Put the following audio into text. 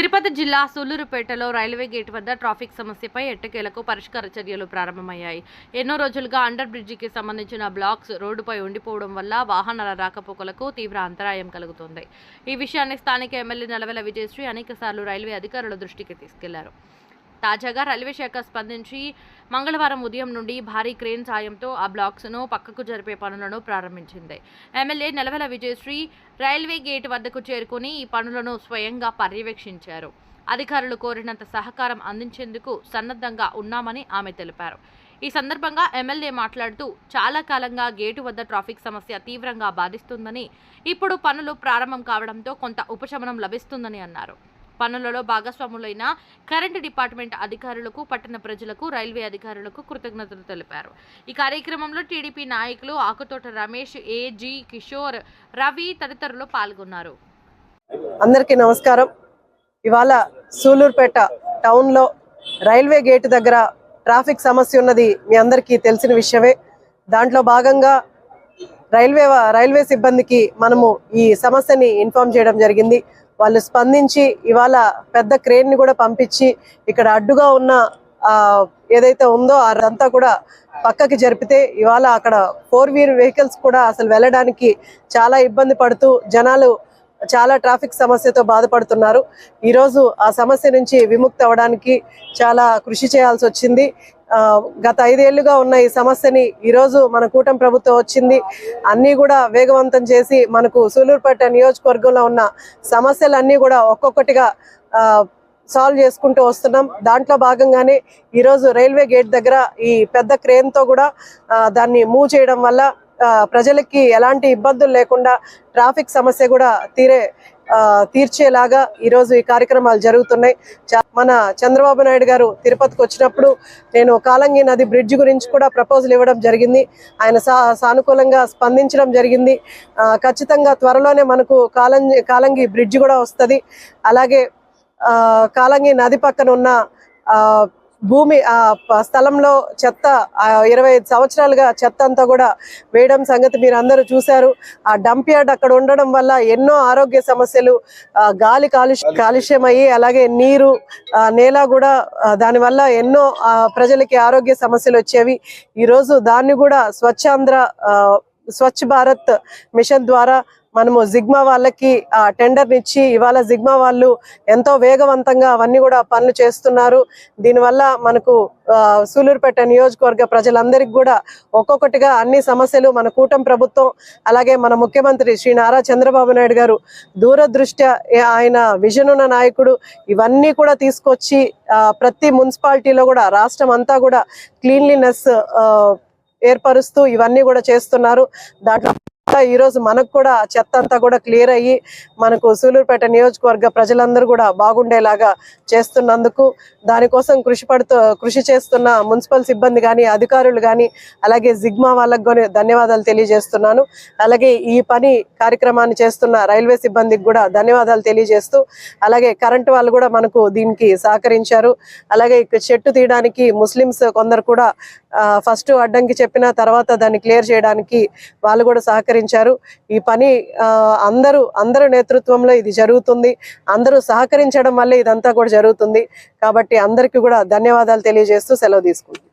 తిరుపతి జిల్లా సూళ్ళూరుపేటలో railway gate వద్ద ట్రాఫిక్ సమస్యపై ఎట్టకేలకు పరిష్కార చర్యలు ప్రారంభమయ్యాయి. ఎన్నో రోజులుగా అండర్ బ్రిడ్జికి సంబంధించిన బ్లాక్స్ రోడ్డుపై ఉండిపోవడం వల్ల వాహనాల రాకపోకలకు తీవ్ర అంతరాయం కలుగుతోంది. ఈ విషయాన్ని స్థానిక ఎమ్మెల్యే నలవెల విజయశ్రీ అనేకసార్లు రైల్వే అధికారుల దృష్టికి తీసుకెళ్ళారు. తాజాగా రైల్వే శాఖ స్పందించి మంగళవారం ఉదయం నుండి భారీ క్రేన్ సాయంతో ఆ బ్లాక్స్ను పక్కకు జరిపే పనులను ప్రారంభించింది. MLA Nelavela Vijayasree railway gate వద్దకు చేరుకుని ఈ పనులను స్వయంగా పర్యవేక్షించారు. అధికారులు కోరినంత సహకారం అందించేందుకు సన్నద్ధంగా ఉన్నామని ఆమె తెలిపారు. ఈ సందర్భంగా ఎమ్మెల్యే మాట్లాడుతూ చాలా కాలంగా గేటు వద్ద ట్రాఫిక్ సమస్య తీవ్రంగా బాధిస్తుందని ఇప్పుడు పనులు ప్రారంభం కావడంతో కొంత ఉపశమనం లభిస్తుందని అన్నారు. పనులలో భాగస్వాములైన కరెంటు డిపార్ట్మెంట్ అధికారులకు పట్టణ ప్రజలకు రైల్వే అధికారులకు కృతజ్ఞతలు తెలిపారు. ఈ కార్యక్రమంలో టీడీపీ నాయకులు ఆకుతోట రమేష్ ఏజీ కిషోర్ రవి తదితరులు పాల్గొన్నారు. అందరికీ నమస్కారం. ఇవాళ సూలూరుపేట టౌన్లో రైల్వే గేట్ దగ్గర ట్రాఫిక్ సమస్య ఉన్నది మీ అందరికీ తెలిసిన విషయమే. దాంట్లో భాగంగా రైల్వే రైల్వే సిబ్బందికి మనము ఈ సమస్యని ఇన్ఫార్మ్ చేయడం జరిగింది. వాళ్ళు స్పందించి ఇవాళ పెద్ద క్రేన్ని కూడా పంపించి ఇక్కడ అడ్డుగా ఉన్న ఆ, ఏదైతే ఉందో అదంతా కూడా పక్కకి జరిపితే ఇవాళ అక్కడ ఫోర్ వీలర్ వెహికల్స్ కూడా అసలు వెళ్ళడానికి చాలా ఇబ్బంది పడుతూ జనాలు చాలా ట్రాఫిక్ సమస్యతో బాధపడుతున్నారు. ఈరోజు ఆ సమస్య నుంచి విముక్తి అవ్వడానికి చాలా కృషి చేయాల్సి వచ్చింది. ఆ, గత ఐదేళ్ళుగా ఉన్న ఈ సమస్యని ఈరోజు మన కూటమి ప్రభుత్వం వచ్చింది. అన్నీ కూడా వేగవంతం చేసి మనకు సూలూరుపేట నియోజకవర్గంలో ఉన్న సమస్యలన్నీ కూడా ఒక్కొక్కటిగా సాల్వ్ చేసుకుంటూ వస్తున్నాం. దాంట్లో భాగంగానే ఈరోజు రైల్వే గేట్ దగ్గర ఈ పెద్ద క్రేన్తో కూడా దాన్ని మూవ్ చేయడం వల్ల ప్రజలకి ఎలాంటి ఇబ్బందులు లేకుండా ట్రాఫిక్ సమస్య కూడా తీరే తీర్చేలాగా ఈరోజు ఈ కార్యక్రమాలు జరుగుతున్నాయి. మన చంద్రబాబు నాయుడు గారు తిరుపతికి వచ్చినప్పుడు నేను కాలంగి నది బ్రిడ్జ్ గురించి కూడా ప్రపోజల్ ఇవ్వడం జరిగింది. ఆయన సా సానుకూలంగా స్పందించడం జరిగింది. ఖచ్చితంగా త్వరలోనే మనకు కాలంగి కాలంగి బ్రిడ్జ్ కూడా వస్తుంది. అలాగే కాలంగి నది పక్కన ఉన్న భూమి ఆ స్థలంలో చెత్త ఆ, ఇరవై ఐదు సంవత్సరాలుగా చెత్త అంతా కూడా వేయడం సంగతి మీరు అందరూ చూశారు. ఆ డంప్ యార్డ్ అక్కడ ఉండడం వల్ల ఎన్నో ఆరోగ్య సమస్యలు ఆ, గాలి కాలుష్య కాలుష్యం అయ్యి అలాగే నీరు ఆ, నేల కూడా దానివల్ల ఎన్నో ప్రజలకి ఆరోగ్య సమస్యలు వచ్చేవి. ఈరోజు దాన్ని కూడా స్వచ్ఛాంధ్ర ఆ, స్వచ్ఛ భారత్ మిషన్ ద్వారా మనము జిగ్మా వాళ్ళకి ఆ టెండర్ ఇచ్చి ఇవాళ జిగ్మా వాళ్ళు ఎంతో వేగవంతంగా అవన్నీ కూడా పనులు చేస్తున్నారు. దీనివల్ల మనకు ఆ, సూలూరుపేట నియోజకవర్గ ప్రజలందరికీ కూడా ఒక్కొక్కటిగా అన్ని సమస్యలు మన కూటమి ప్రభుత్వం అలాగే మన ముఖ్యమంత్రి శ్రీ నారా చంద్రబాబు నాయుడు గారు దూరదృష్ట్యా ఆయన విజన్ ఉన్న నాయకుడు ఇవన్నీ కూడా తీసుకొచ్చి ఆ, ప్రతి మున్సిపాలిటీలో కూడా రాష్ట్రం అంతా కూడా క్లీన్లీనెస్ ఏర్పరుస్తూ ఇవన్నీ కూడా చేస్తున్నారు. దాంట్లో ఈ రోజు మనకు కూడా చెత్త అంతా కూడా క్లియర్ అయ్యి మనకు సూలూరుపేట నియోజకవర్గ ప్రజలందరూ కూడా బాగుండేలాగా చేస్తున్నందుకు దానికోసం కృషి పడుతూ కృషి చేస్తున్న మున్సిపల్ సిబ్బంది కానీ అధికారులు కానీ అలాగే జిగ్మా వాళ్ళకు కూడా ధన్యవాదాలు తెలియజేస్తున్నాను. అలాగే ఈ పని కార్యక్రమాన్ని చేస్తున్న రైల్వే సిబ్బందికి కూడా ధన్యవాదాలు తెలియజేస్తూ అలాగే కరెంటు వాళ్ళు కూడా మనకు దీనికి సహకరించారు. అలాగే చెట్టు తీయడానికి ముస్లిమ్స్ కొందరు కూడా ఫస్ట్ అడ్డంకి చెప్పిన తర్వాత దాన్ని క్లియర్ చేయడానికి వాళ్ళు కూడా సహకరించారు ఈ పని ఆ, అందరూ అందరు నేతృత్వంలో ఇది జరుగుతుంది. అందరూ సహకరించడం వల్ల ఇదంతా కూడా జరుగుతుంది. కాబట్టి అందరికీ కూడా ధన్యవాదాలు తెలియజేస్తూ సెలవు తీసుకుంటున్నాను.